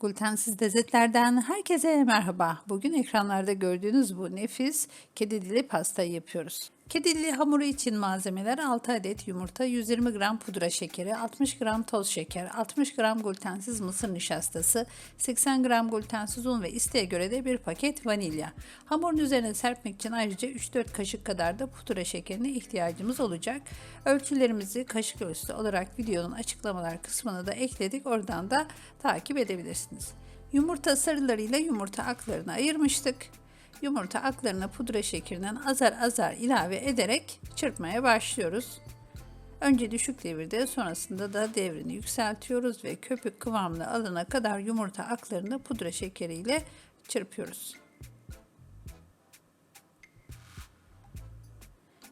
Glutensiz lezzetlerden herkese merhaba. Bugün ekranlarda gördüğünüz bu nefis kedi dili pastayı yapıyoruz. Kedi dili hamuru için malzemeler 6 adet yumurta, 120 gram pudra şekeri, 60 gram toz şeker, 60 gram glutensiz mısır nişastası, 80 gram glutensiz un ve isteğe göre de bir paket vanilya. Hamurun üzerine serpmek için ayrıca 3-4 kaşık kadar da pudra şekerine ihtiyacımız olacak. Ölçülerimizi kaşık ölçüsü olarak videonun açıklamalar kısmına da ekledik. Oradan da takip edebilirsiniz. Yumurta sarılarıyla yumurta aklarını ayırmıştık. Yumurta aklarına pudra şekerinden azar azar ilave ederek çırpmaya başlıyoruz. Önce düşük devirde sonrasında da devrini yükseltiyoruz ve köpük kıvamına alana kadar yumurta aklarını pudra şekeriyle çırpıyoruz.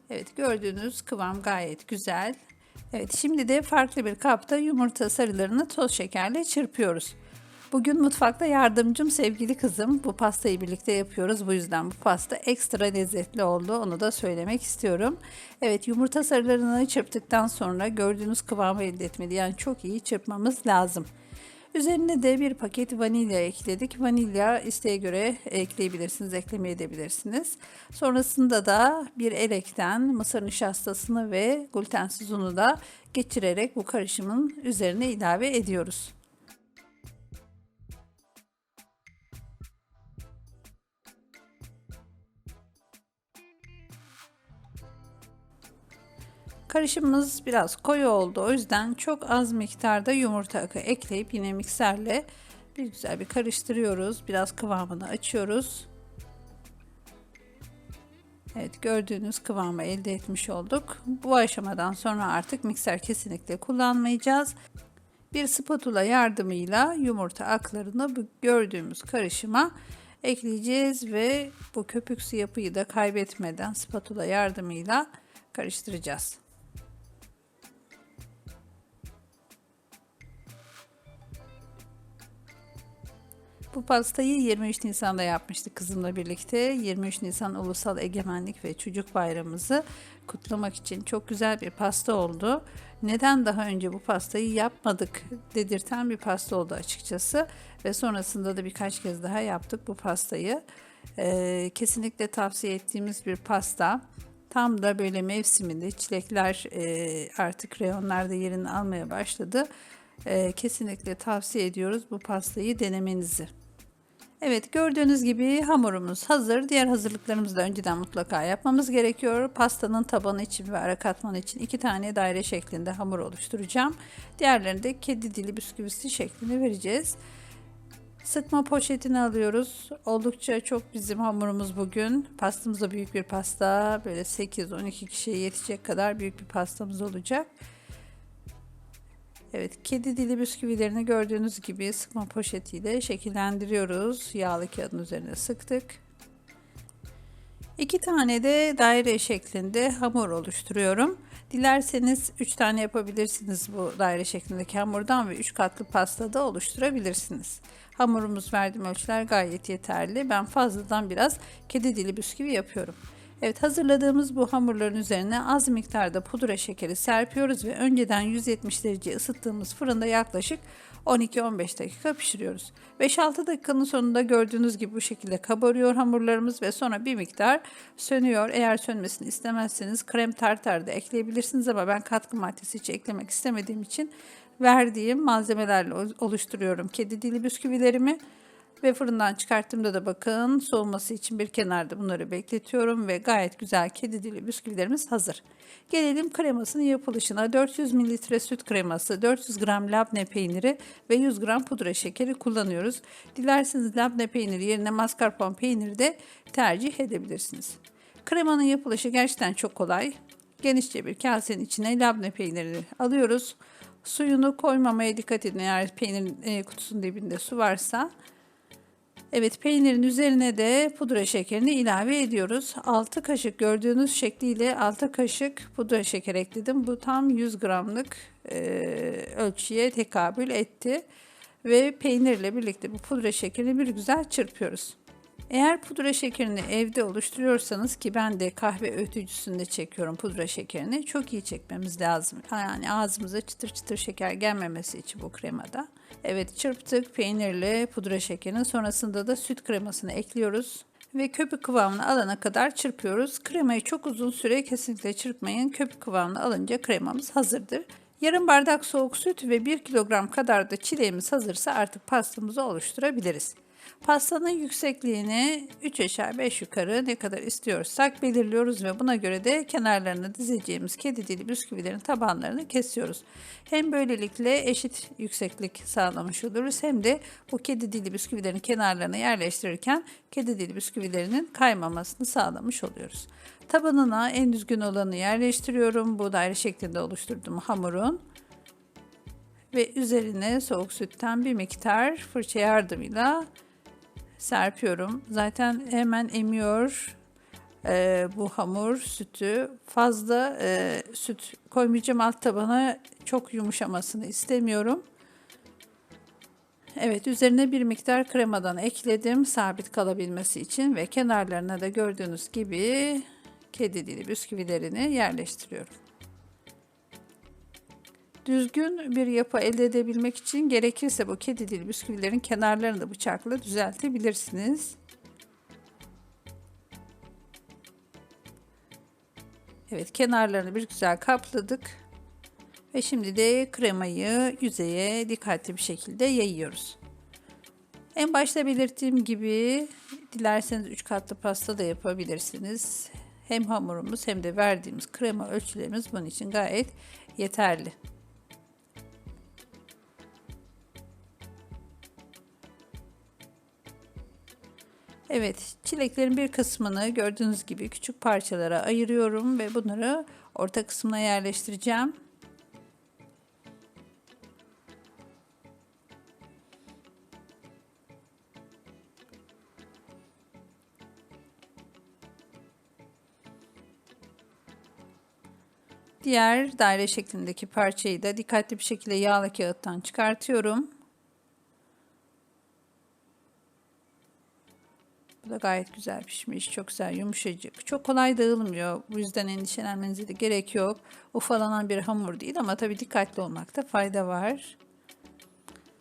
Evet gördüğünüz kıvam gayet güzel. Evet şimdi de farklı bir kapta yumurta sarılarını toz şekerle çırpıyoruz. Bugün mutfakta yardımcım sevgili kızım. Bu pastayı birlikte yapıyoruz. Bu yüzden bu pasta ekstra lezzetli oldu. Onu da söylemek istiyorum. Evet yumurta sarılarını çırptıktan sonra gördüğünüz kıvamı elde etmeli. Yani çok iyi çırpmamız lazım. Üzerine de bir paket vanilya ekledik. Vanilya isteğe göre ekleyebilirsiniz, eklemeyebilirsiniz. Sonrasında da bir elekten mısır nişastasını ve glutensiz unu da geçirerek bu karışımın üzerine ilave ediyoruz. Karışımımız biraz koyu oldu. O yüzden çok az miktarda yumurta akı ekleyip yine mikserle bir güzel bir karıştırıyoruz. Biraz kıvamını açıyoruz. Evet gördüğünüz kıvamı elde etmiş olduk. Bu aşamadan sonra artık mikser kesinlikle kullanmayacağız. Bir spatula yardımıyla yumurta aklarını bu gördüğümüz karışıma ekleyeceğiz ve bu köpüksü yapıyı da kaybetmeden spatula yardımıyla karıştıracağız. Bu pastayı 23 Nisan'da yapmıştık kızımla birlikte. 23 Nisan Ulusal Egemenlik ve Çocuk Bayramımızı kutlamak için çok güzel bir pasta oldu. Neden daha önce bu pastayı yapmadık dedirten bir pasta oldu açıkçası. Ve sonrasında da birkaç kez daha yaptık bu pastayı. Ee, kesinlikle tavsiye ettiğimiz bir pasta. Tam da böyle mevsiminde çilekler e, artık reyonlarda yerini almaya başladı. E, kesinlikle tavsiye ediyoruz bu pastayı denemenizi. Evet gördüğünüz gibi hamurumuz hazır. Diğer hazırlıklarımızı da önceden mutlaka yapmamız gerekiyor. Pastanın tabanı için ve ara katmanı için iki tane daire şeklinde hamur oluşturacağım. Diğerlerini de kedi dili bisküvisi şeklinde vereceğiz. Sıkma poşetini alıyoruz. Oldukça çok bizim hamurumuz bugün. Pastamız da büyük bir pasta. Böyle 8-12 kişiye yetecek kadar büyük bir pastamız olacak. Evet, kedi dili bisküvilerini gördüğünüz gibi sıkma poşetiyle şekillendiriyoruz. Yağlı kağıdın üzerine sıktık. İki tane de daire şeklinde hamur oluşturuyorum. Dilerseniz 3 tane yapabilirsiniz bu daire şeklindeki hamurdan ve 3 katlı pasta da oluşturabilirsiniz. Hamurumuz verdiğim ölçüler gayet yeterli. Ben fazladan biraz kedi dili bisküvi yapıyorum. Evet hazırladığımız bu hamurların üzerine az miktarda pudra şekeri serpiyoruz ve önceden 170 derece ısıttığımız fırında yaklaşık 12-15 dakika pişiriyoruz. 5-6 dakikanın sonunda gördüğünüz gibi bu şekilde kabarıyor hamurlarımız ve sonra bir miktar sönüyor. Eğer sönmesini istemezseniz krem tartar da ekleyebilirsiniz ama ben katkı maddesi hiç eklemek istemediğim için verdiğim malzemelerle oluşturuyorum kedi dili bisküvilerimi. Ve fırından çıkarttığımda da bakın soğuması için bir kenarda bunları bekletiyorum ve gayet güzel kedi dili bisküvilerimiz hazır. Gelelim kremasının yapılışına. 400 ml süt kreması, 400 gram labne peyniri ve 100 gram pudra şekeri kullanıyoruz. Dilerseniz labne peyniri yerine mascarpone peyniri de tercih edebilirsiniz. Kremanın yapılışı gerçekten çok kolay. Genişçe bir kasenin içine labne peynirini alıyoruz. Suyunu koymamaya dikkat edin eğer peynirin e, kutusunun dibinde su varsa. Evet peynirin üzerine de pudra şekerini ilave ediyoruz. 6 kaşık gördüğünüz şekliyle 6 kaşık pudra şeker ekledim. Bu tam 100 gramlık e, ölçüye tekabül etti. Ve peynirle birlikte bu pudra şekerini bir güzel çırpıyoruz. Eğer pudra şekerini evde oluşturuyorsanız ki ben de kahve öğütücüsünde çekiyorum pudra şekerini. Çok iyi çekmemiz lazım. Yani ağzımıza çıtır çıtır şeker gelmemesi için bu kremada. Evet çırptık peynirle pudra şekerini sonrasında da süt kremasını ekliyoruz ve köpük kıvamını alana kadar çırpıyoruz. Kremayı çok uzun süre kesinlikle çırpmayın. Köpük kıvamını alınca kremamız hazırdır. Yarım bardak soğuk süt ve 1 kilogram kadar da çileğimiz hazırsa artık pastamızı oluşturabiliriz. Pastanın yüksekliğini 3 aşağı 5 yukarı ne kadar istiyorsak belirliyoruz ve buna göre de kenarlarını dizeceğimiz kedi dili bisküvilerin tabanlarını kesiyoruz. Hem böylelikle eşit yükseklik sağlamış oluruz hem de bu kedi dili bisküvilerin kenarlarına yerleştirirken kedi dili bisküvilerinin kaymamasını sağlamış oluyoruz. Tabanına en düzgün olanı yerleştiriyorum. Bu daire şeklinde oluşturduğum hamurun ve üzerine soğuk sütten bir miktar fırça yardımıyla serpiyorum. Zaten hemen emiyor e, bu hamur sütü. Fazla e, süt koymayacağım alt tabana çok yumuşamasını istemiyorum. Evet üzerine bir miktar kremadan ekledim sabit kalabilmesi için ve kenarlarına da gördüğünüz gibi kedi dili bisküvilerini yerleştiriyorum. Düzgün bir yapı elde edebilmek için gerekirse bu kedi dili bisküvilerin kenarlarını da bıçakla düzeltebilirsiniz. Evet kenarlarını bir güzel kapladık. Ve şimdi de kremayı yüzeye dikkatli bir şekilde yayıyoruz. En başta belirttiğim gibi dilerseniz 3 katlı pasta da yapabilirsiniz. Hem hamurumuz hem de verdiğimiz krema ölçülerimiz bunun için gayet yeterli. Evet, çileklerin bir kısmını gördüğünüz gibi küçük parçalara ayırıyorum ve bunları orta kısmına yerleştireceğim. Diğer daire şeklindeki parçayı da dikkatli bir şekilde yağlı kağıttan çıkartıyorum. Da gayet güzel pişmiş. Çok güzel yumuşacık. Çok kolay dağılmıyor. Bu yüzden endişelenmenize de gerek yok. Ufalanan bir hamur değil ama tabii dikkatli olmakta fayda var.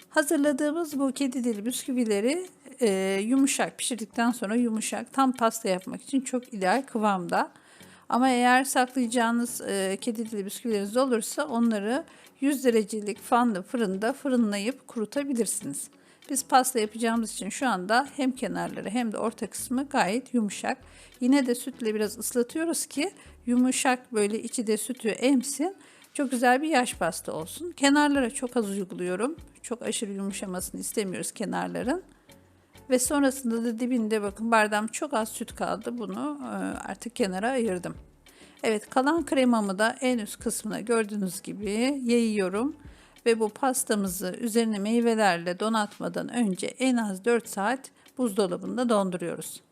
Hazırladığımız bu kedi dili bisküvileri e, yumuşak pişirdikten sonra yumuşak tam pasta yapmak için çok ideal kıvamda. Ama eğer saklayacağınız e, kedi dili bisküvileriniz olursa onları 100 derecelik fanlı fırında fırınlayıp kurutabilirsiniz. Biz pasta yapacağımız için şu anda hem kenarları hem de orta kısmı gayet yumuşak. Yine de sütle biraz ıslatıyoruz ki yumuşak böyle içi de sütü emsin. Çok güzel bir yaş pasta olsun. Kenarlara çok az uyguluyorum. Çok aşırı yumuşamasını istemiyoruz kenarların. Ve sonrasında da dibinde bakın bardağım çok az süt kaldı. Bunu e, artık kenara ayırdım. Evet kalan kremamı da en üst kısmına gördüğünüz gibi yayıyorum. Ve bu pastamızı üzerine meyvelerle donatmadan önce en az 4 saat buzdolabında donduruyoruz.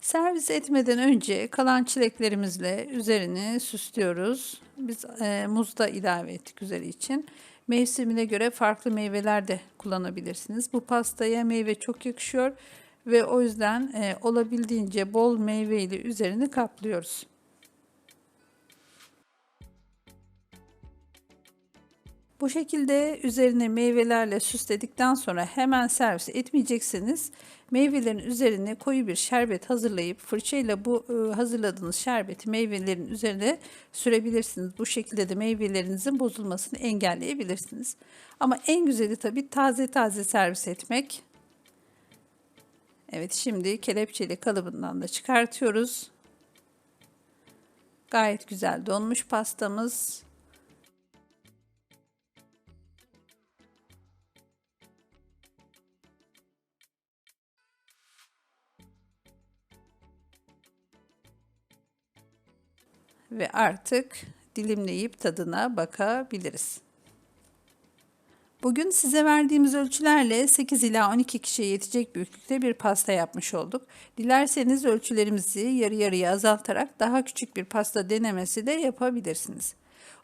Servis etmeden önce kalan çileklerimizle üzerini süslüyoruz. Biz e, muz da ilave ettik üzeri için. Mevsimine göre farklı meyveler de kullanabilirsiniz. Bu pastaya meyve çok yakışıyor ve o yüzden e, olabildiğince bol meyve ile üzerini kaplıyoruz. Bu şekilde üzerine meyvelerle süsledikten sonra hemen servis etmeyeceksiniz. Meyvelerin üzerine koyu bir şerbet hazırlayıp fırçayla bu e, hazırladığınız şerbeti meyvelerin üzerine sürebilirsiniz. Bu şekilde de meyvelerinizin bozulmasını engelleyebilirsiniz. Ama en güzeli tabii taze taze servis etmek. Evet şimdi kelepçeli kalıbından da çıkartıyoruz. Gayet güzel donmuş pastamız. Ve artık dilimleyip tadına bakabiliriz. Bugün size verdiğimiz ölçülerle 8 ila 12 kişiye yetecek büyüklükte bir pasta yapmış olduk. Dilerseniz ölçülerimizi yarı yarıya azaltarak daha küçük bir pasta denemesi de yapabilirsiniz.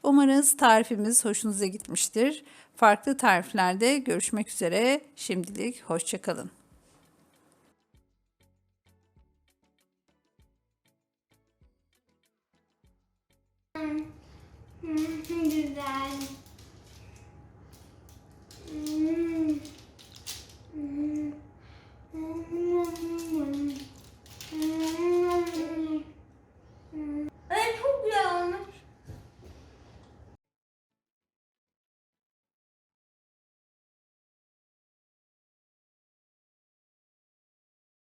Umarız tarifimiz hoşunuza gitmiştir. Farklı tariflerde görüşmek üzere. Şimdilik hoşçakalın. Hmm. Hmm, güzel. Mm.